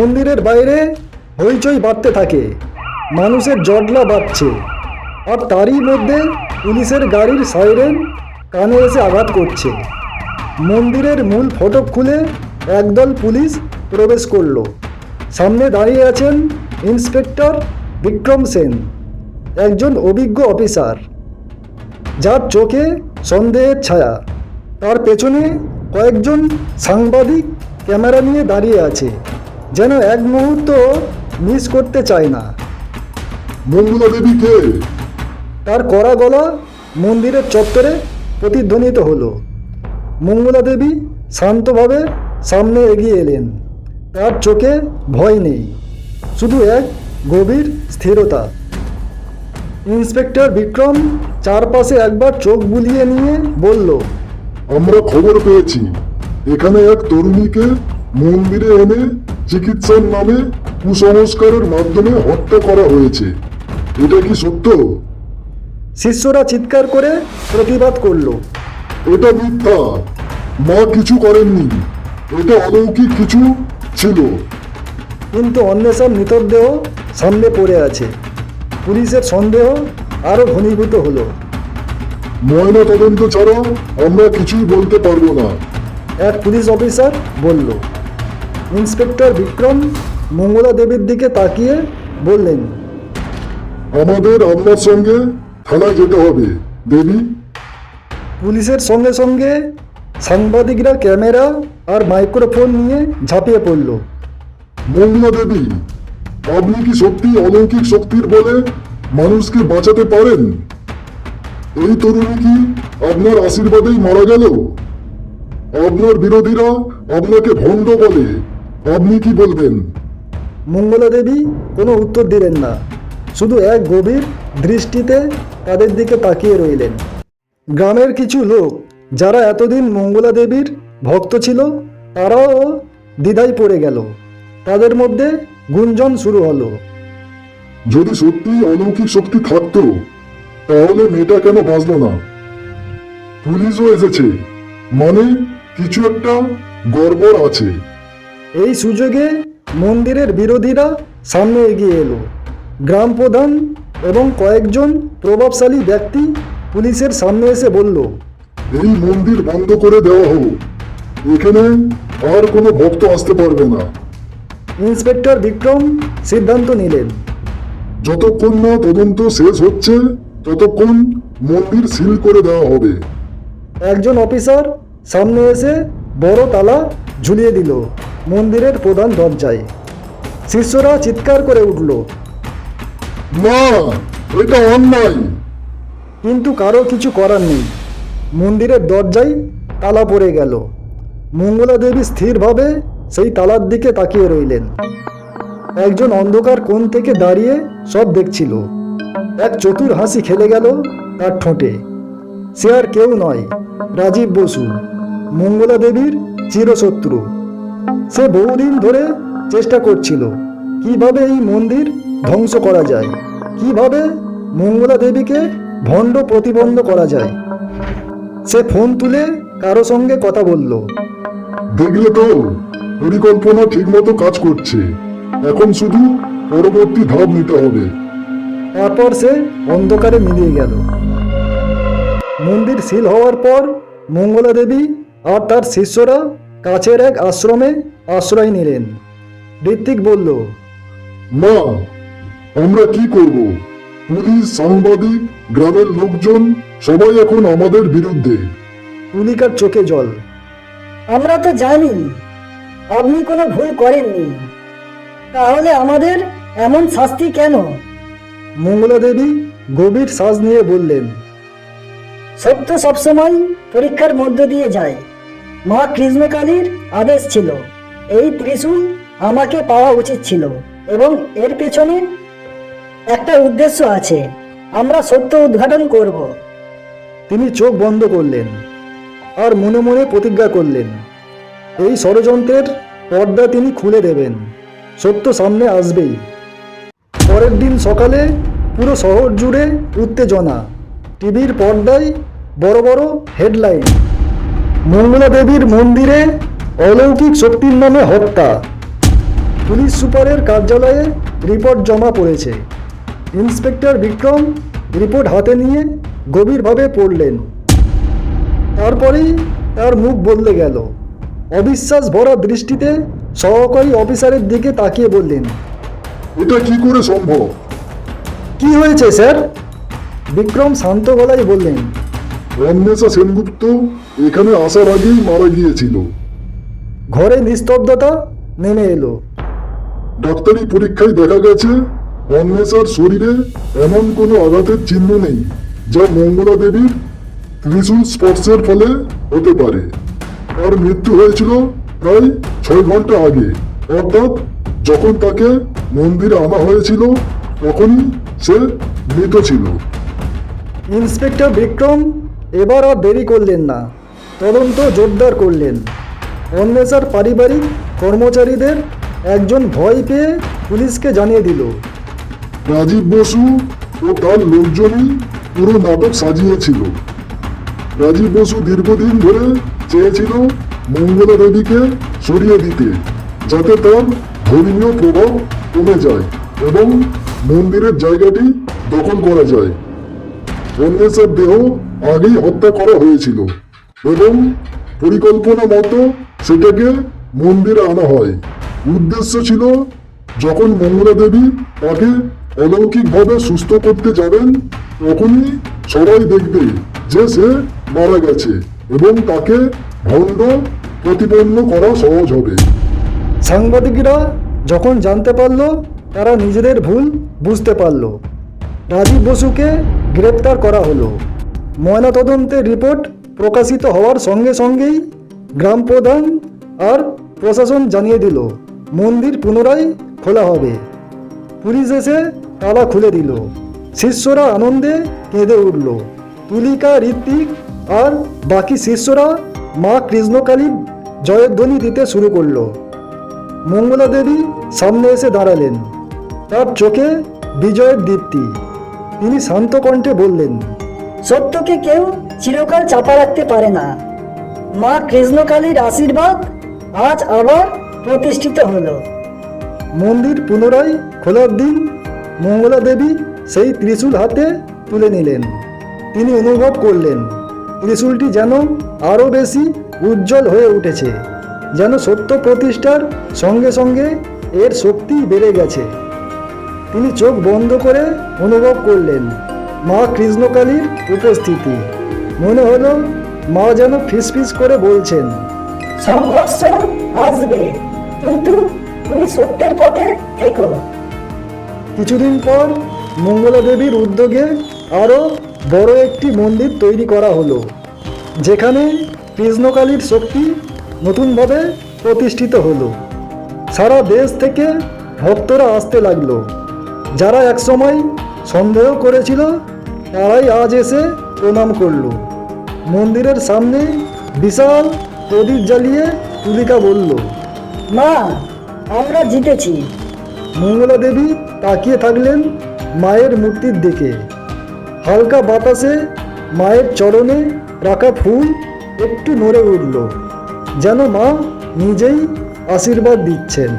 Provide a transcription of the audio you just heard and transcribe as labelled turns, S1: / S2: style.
S1: মন্দিরের বাইরে হইচই বাড়তে থাকে। মানুষের জটলা বাড়ছে আর তারই মধ্যে পুলিশের গাড়ির সাইরেন কানে এসে আঘাত করছে। মন্দিরের মূল ফটক খুলে একদল পুলিশ প্রবেশ করল। সামনে দাঁড়িয়ে আছেন ইন্সপেক্টর বিক্রম সেন, একজন অভিজ্ঞ অফিসার। যার চোখে সন্দেহের ছায়া। তার পেছনে কয়েকজন সাংবাদিক ক্যামেরা নিয়ে দাঁড়িয়ে আছে। যেন এক মুহূর্ত মিস করতে চায় না।
S2: মঙ্গলা দেবী কে?
S1: তার কড়া গলা মন্দিরের চত্বরে প্রতিধ্বনিত হলো। মঙ্গলা দেবী শান্তভাবে সামনে এগিয়ে এলেন। তার চোখে ভয় নেই শুধু এক গভীর স্থিরতা। ইন্সপেক্টর বিক্রম চারপাশে একবার চোখ বুলিয়ে নিয়ে বলল
S2: আমরা খবর পেয়েছি। এখানে এক তরুণীকে মন্দিরে এনে চিকিৎসার নামে কুসংস্কারের মাধ্যমে হত্যা করা হয়েছে। এটা কি সত্য?
S1: শিষ্যরা চিৎকার করে প্রতিবাদ করল।
S2: এটা মিথ্যা। মা কিছু করেননি। এটা অলৌকিক কিছু ছিল।
S1: কিন্তু অন্বেষণ মৃতদেহ সামনে পড়ে আছে। পুলিশের সন্দেহ আরও ঘনীভূত হলো।
S2: ময়না তদন্ত ছাড়া আমরা কিছুই বলতে পারব না।
S1: এক পুলিশ অফিসার বলল ইন্সপেক্টর বিক্রম মঙ্গলা দেবীর দিকে তাকিয়ে বললেন
S2: আমাদের আপনার সঙ্গে থানায় যেতে হবে দেবী।
S1: পুলিশের সঙ্গে সঙ্গে সাংবাদিকরা ক্যামেরা আর মাইক্রোফোন নিয়ে ঝাঁপিয়ে পড়ল।
S2: মঙ্গলা দেবী আপনি কি সত্যি অলৌকিক শক্তির বলে মানুষকে বাঁচাতে পারেন? এই তরুণী কি আপনার আশীর্বাদেই মারা গেল? আপনার বিরোধীরা আপনাকে ভণ্ড বলে আপনি কি বলবেন?
S1: মঙ্গলা দেবী কোনো উত্তর দিলেন না। শুধু এক গভীর দৃষ্টিতে তাদের দিকে তাকিয়ে রইলেন। গ্রামের কিছু লোক যারা এতদিন মঙ্গলা দেবীর ভক্ত ছিল তারাও দ্বিধায় পড়ে গেল। তাদের মধ্যে গুঞ্জন শুরু হলো।
S2: যদি সত্যি অলৌকিক শক্তি থাকতো তাহলে মেয়েটা কেন বাঁচলো না? পুলিশও এসেছে। মানে কিছু একটা গড়বড় আছে।
S1: এই সুযোগে মন্দিরের বিরোধীরা সামনে এগিয়ে এলো। গ্রাম প্রধান এবং কয়েকজন প্রভাবশালী ব্যক্তি পুলিশের সামনে এসে বলল
S2: এই মন্দির বন্ধ করে দেওয়া হোক। এখানে আর কোনো ভক্ত আসতে পারবে না।
S1: ইন্সপেক্টর বিক্রম সিদ্ধান্ত নিলেন।
S2: যতক্ষণ না তদন্ত শেষ হচ্ছে ততক্ষণ মন্দির সিল করে দেওয়া হবে।
S1: একজন অফিসার সামনে এসে বড় তালা ঝুলিয়ে দিল। মন্দিরের প্রধান দরজায়। শিষ্যরা চিৎকার করে উঠল
S2: না এটা অন্যায়।
S1: কিন্তু কারও কিছু করার নেই। মন্দিরের দরজায় তালা পড়ে গেল। মঙ্গলা দেবী স্থিরভাবে সেই তালার দিকে তাকিয়ে রইলেন। একজন অন্ধকার কোণ থেকে দাঁড়িয়ে সব দেখছিল। এক চতুর হাসি খেলে গেল তার ঠোঁটে। সে আর কেউ নয় রাজীব বসু মঙ্গলা দেবীর চিরশত্রু। সে বহুদিন ধরে চেষ্টা করছিল কীভাবে এই মন্দির ধ্বংস করা যায় কীভাবে মঙ্গলা দেবীকে ভণ্ড প্রতিবন্ধ করা যায়। সে ফোন তুলে কারও সঙ্গে কথা বলল
S2: দেখলে তো পরিকল্পনা ঠিকমতো কাজ করছে। এখন শুধু পরবর্তী ধাপ নিতে হবে।
S1: তারপর সে অন্ধকারে মিলিয়ে গেল। মন্দির সিল হওয়ার পর মঙ্গলা দেবী আর তার শিষ্যরা কাছের এক আশ্রমে আশ্রয় নিলেন। ঋত্বিক বলল
S2: মা আমরা কি করব? পুলিশ সাংবাদিক গ্রামের লোকজন সবাই এখন আমাদের বিরুদ্ধে।
S1: তুলিকার চোখে জল।
S3: আমরা তো জানি আপনি কোনো ভুল করেননি। তাহলে আমাদের এমন শাস্তি কেন?
S1: মঙ্গলা দেবী গভীর শ্বাস নিয়ে বললেন
S3: সত্য সবসময় পরীক্ষার মধ্য দিয়ে যায়। মা কৃষ্ণকালীর আদেশ ছিল। এই ত্রিশূল আমাকে পাওয়া উচিত ছিল এবং এর পেছনে একটা উদ্দেশ্য আছে। আমরা সত্য উদ্ঘাটন করব।
S1: তিনি চোখ বন্ধ করলেন আর মনে মনে প্রতিজ্ঞা করলেন। এই ষড়যন্ত্রের পর্দা তিনি খুলে দেবেন। সত্য সামনে আসবেই। পরের দিন সকালে পুরো শহর জুড়ে উত্তেজনা। টিভির পর্দায় বড় বড় হেডলাইন। মঙ্গলা দেবীর মন্দিরে অলৌকিক শক্তির নামে হত্যা। পুলিশ সুপারের কার্যালয়ে রিপোর্ট জমা পড়েছে। ইন্সপেক্টর বিক্রম রিপোর্ট হাতে নিয়ে গভীরভাবে পড়লেন। তারপরেই তার মুখ বদলে গেল। অবিশ্বাস ভরা দৃষ্টিতে সহকারী অফিসারের দিকে তাকিয়ে বললেন
S2: এটা কি করে সম্ভব?
S1: কি হয়েছে স্যার? বিক্রম শান্ত গলায় বললেন
S2: অন্বেষা সেনগুপ্ত এখানে আসার আগেই মারা গিয়েছিল।
S1: ঘরে নিস্তব্ধতা নেমে এলো।
S2: ডাক্তারি পরীক্ষায় দেখা গেছে অন্বেষার শরীরে এমন কোনো আঘাতের চিহ্ন নেই যা মঙ্গলা দেবীর ত্রিশূল স্পর্শের ফলে হতে পারে। তার মৃত্যু হয়েছিল প্রায় ছয় ঘণ্টা আগে। অর্থাৎ যখন তাকে মন্দিরে আনা হয়েছিল তখনই সে মৃত ছিল।
S1: ইন্সপেক্টর বিক্রম এবার আর দেরি করলেন না। তদন্ত জোরদার করলেন। অন্বেষার পারিবারিক কর্মচারীদের একজন ভয় পেয়ে পুলিশকে জানিয়ে দিল।
S2: রাজীব বসু ও তার লোকজনই পুরো নাটক সাজিয়েছিল। রাজীব বসু দীর্ঘদিন ধরে চেয়েছিল মঙ্গলা দেবীকে সরিয়ে দিতে, যাতে তার ধর্মীয় প্রভাব কমে যায় এবং মন্দিরের জায়গাটি দখল করা যায়। অন্বেষার দেহ আগেই হত্যা করা হয়েছিল এবং পরিকল্পনা মতো সেটাকে মন্দিরে আনা হয়। উদ্দেশ্য ছিল যখন মঙ্গলা দেবী তাকে অলৌকিকভাবে সুস্থ করতে যাবেন, তখনই সবাই দেখবে যে সে মারা গেছে এবং তাকে ভণ্ড প্রতিপন্ন করা সহজ হবে।
S1: সাংবাদিকরা যখন জানতে পারল, তারা নিজেদের ভুল বুঝতে পারল। রাজীব বসুকে গ্রেপ্তার করা হলো। ময়নাতদন্তের রিপোর্ট প্রকাশিত হওয়ার সঙ্গে সঙ্গেই গ্রাম প্রধান আর প্রশাসন জানিয়ে দিল, মন্দির পুনরায় খোলা হবে। পুলিশ এসে তালা খুলে দিল। শিষ্যরা আনন্দে কেঁদে উঠল। তুলিকা, ঋত্বিক আর বাকি শিষ্যরা মা কৃষ্ণকালীর জয়ধ্বনি দিতে শুরু করল। মঙ্গলা দেবী সামনে এসে দাঁড়ালেন। তার চোখে বিজয়ের দীপ্তি। তিনি শান্ত কণ্ঠে বললেন
S3: সত্যকে কেউ চিরকাল চাপা রাখতে পারে না। মা কৃষ্ণকালীর আশীর্বাদ আজ আবার প্রতিষ্ঠিত হলো।
S1: মন্দির পুনরায় খোলার দিন মঙ্গলা দেবী সেই ত্রিশূল হাতে তুলে নিলেন। তিনি অনুভব করলেন, ত্রিশূলটি যেন আরও বেশি উজ্জ্বল হয়ে উঠেছে, যেন সত্য প্রতিষ্ঠার সঙ্গে সঙ্গে এর শক্তি বেড়ে গেছে। তিনি চোখ বন্ধ করে অনুভব করলেন। মা কৃষ্ণকালীর উপস্থিতি। মনে হলো মা যেন ফিসফিস করে বলছেন
S3: সংঘর্ষ আসবে কিন্তু তুমি সত্যের পথে থেকো
S1: কিছুদিন পর মঙ্গলা দেবীর উদ্যোগে আরও বড় একটি মন্দির তৈরি করা হলো যেখানে কৃষ্ণকালীর শক্তি নতুনভাবে প্রতিষ্ঠিত হলো। সারা দেশ থেকে ভক্তরা আসতে লাগল যারা একসময় সন্দেহ করেছিল তারাই আজ এসে প্রণাম করল। মন্দিরের সামনে বিশাল প্রদীপ জ্বালিয়ে তুলিকা বলল
S3: মা আমরা জিতেছি।
S1: মঙ্গলা দেবী তাকিয়ে থাকলেন মায়ের মূর্তির দিকে। হালকা বাতাসে মায়ের চরণে রাখা ফুল একটু নড়ে উঠল যেন মা নিজেই আশীর্বাদ দিচ্ছেন।